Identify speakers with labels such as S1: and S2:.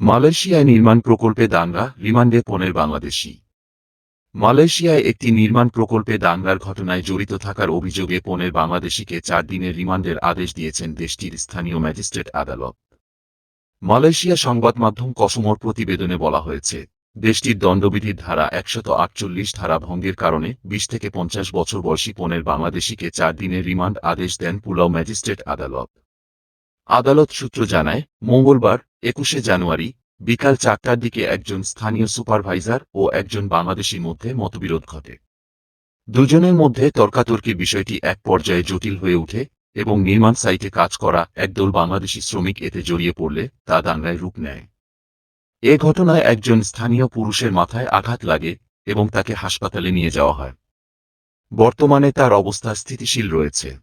S1: মালয়েশিয়ায় নির্মাণ প্রকল্পে দাঙ্গা, রিমান্ডে পনেরো বাংলাদেশি। মালয়েশিয়ায় একটি নির্মাণ প্রকল্পে দাঙ্গার ঘটনায় জড়িত থাকার অভিযোগে পনেরো বাংলাদেশিকে চার দিনের রিমান্ডের আদেশ দিয়েছেন দেশটির স্থানীয় ম্যাজিস্ট্রেট আদালত। মালয়েশিয়া সংবাদ মাধ্যম কসমোর প্রতিবেদনে বলা হয়েছে, দেশটির দণ্ডবিধির ধারা একশত আটচল্লিশ ধারা ভঙ্গের কারণে বিশ থেকে পঞ্চাশ বছর বয়সী পনেরো বাংলাদেশিকে চার দিনের রিমান্ড আদেশ দেন পুলাও ম্যাজিস্ট্রেট আদালত। আদালত সূত্র জানায়, মঙ্গলবার একুশে জানুয়ারি, বিকাল চারটার দিকে একজন স্থানীয় সুপারভাইজার ও একজন বাংলাদেশির মধ্যে মতবিরোধ ঘটে। দুজনের মধ্যে তর্কাতর্কি বিষয়টি এক পর্যায়ে জটিল হয়ে ওঠে এবং নির্মাণ সাইটে কাজ করা একদল বাংলাদেশি শ্রমিক এতে জড়িয়ে পড়লে তা দাঙ্গায় রূপ নেয়। এ ঘটনায় একজন স্থানীয় পুরুষের মাথায় আঘাত লাগে এবং তাকে হাসপাতালে নিয়ে যাওয়া হয়। বর্তমানে তার অবস্থা স্থিতিশীল রয়েছে।